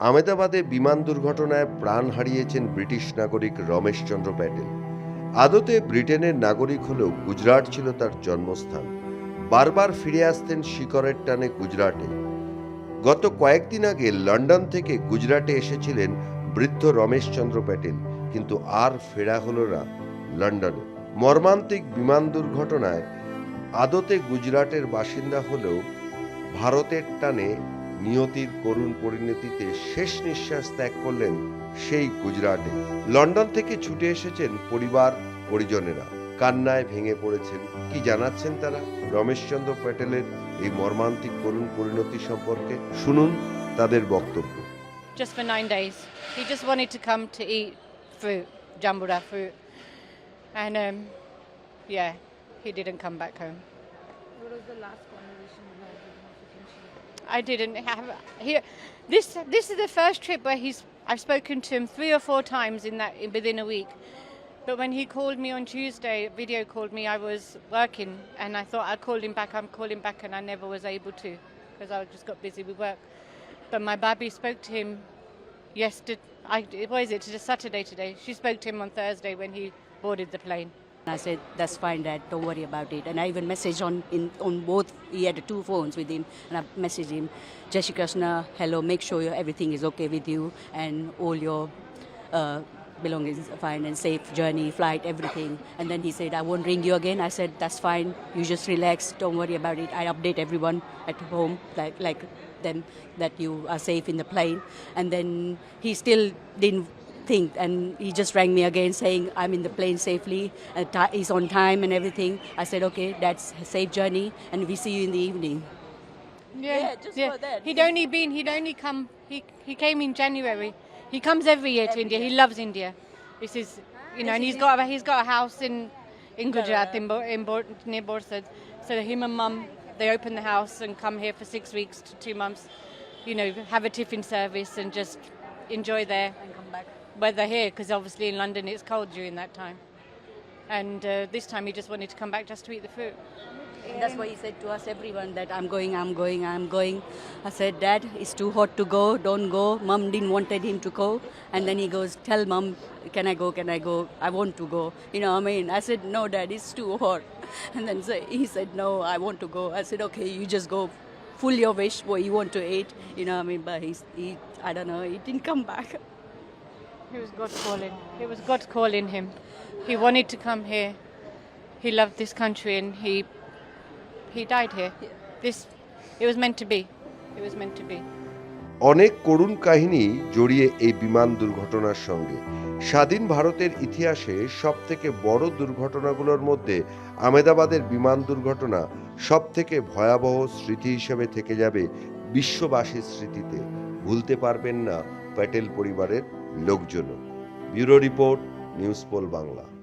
আমেদাবাদে বিমান দুর্ঘটনায় প্রাণ হারিয়েছেন ব্রিটিশ নাগরিক রমেশচন্দ্র প্যাটেল। আদতে ব্রিটেনের নাগরিক হলেও গুজরাট ছিল তার জন্মস্থান। বারবার ফিরে আসতেন শিকরের টানে গুজরাটে। গত কয়েকদিন আগে লন্ডন থেকে গুজরাটে এসেছিলেন বৃদ্ধ রমেশচন্দ্র প্যাটেল, কিন্তু আর ফেরা হলো না লন্ডনে। মর্মান্তিক বিমান দুর্ঘটনায় আদতে গুজরাটের বাসিন্দা হলেও ভারতের টানে নিয়তির করুণ পরিণতিতে শেষ নিঃশ্বাস ত্যাগ করলেন সেই গুজরাটে লন্ডন থেকে ছুটে এসেছেন পরিবার পরিজনেরা কান্নায় ভেঙে পড়েছেন কি জানাচ্ছেন তারা রমেশচন্দ্র প্যাটেলের এই মর্মান্তিক করুণ পরিণতি সম্পর্কে শুনুন তাদের বক্তব্য just for nine days. He just wanted to come to eat fruit, jambura fruit. And um, yeah, he didn't come back home. What was the last conversation you had with him? I didn't have here. this. This is the first trip where he's. I've spoken to him three or four times in that within a week. But when he called me on Tuesday, video called me. I was working, and I thought I'd call him back. I'm calling back, and I never was able to because I just got busy with work. But my baby spoke to him yesterday. I, what is it? It's a Saturday today. She spoke to him on Thursday when he boarded the plane. I said, "That's fine, Dad. Don't worry about it." And I even messaged on in on both. He had two phones with him, and I messaged him, "Jai Shri Krishna, hello. Make sure your, everything is okay with you and all your uh, belongings are fine and safe journey, flight, everything." And then he said, "I won't ring you again." I said, "That's fine. You just relax. Don't worry about it. I update everyone at home, like like them that you are safe in the plane." And then he still didn't think and he just rang me again saying i'm in the plane safely uh, ti- he's on time and everything i said okay that's a safe journey and we see you in the evening Yeah, just for that. He'd only been. He'd only come. He he came in January. He comes every year to Every India. He loves India. This is, you know, and he's got a, he's got a house in in Gujarat in Bo- in Bo- near Borsad. So him and mum they open the house and come here for six weeks to two months. You know, have a tiffin service and just enjoy there. and come back weather here because obviously in London it's cold during that time. And uh, this time he just wanted to come back just to eat the fruit. And that's why he said to us everyone that i'm going i'm going i'm going. I said dad it's too hot to go. Don't go. Mom didn't wanted him to go. And then he goes tell mom can i go can i go? I want to go. You know what i mean? I said no dad it's too hot. And then he said no i want to go. I said okay you just go. Full your wish what you want to eat. You know what i mean? But he's he i don't know he didn't come back It was God calling. It was God calling him. He wanted to come here. He loved this country and he he died here. This it was meant to be. It was meant to be. অনেক করুণ কাহিনী জড়িয়ে এই বিমান দুর্ঘটনার সঙ্গে স্বাধীন ভারতের ইতিহাসে সবথেকে বড় দুর্ঘটনাগুলোর মধ্যে আমেদাবাদের বিমান দুর্ঘটনা সবথেকে ভয়াবহ স্মৃতি হিসেবে থেকে যাবে বিশ্ববাসীর স্মৃতিতে ভুলতে পারবেন না প্যাটেল পরিবারের লোকজনও। Bureau report news pole Bangla.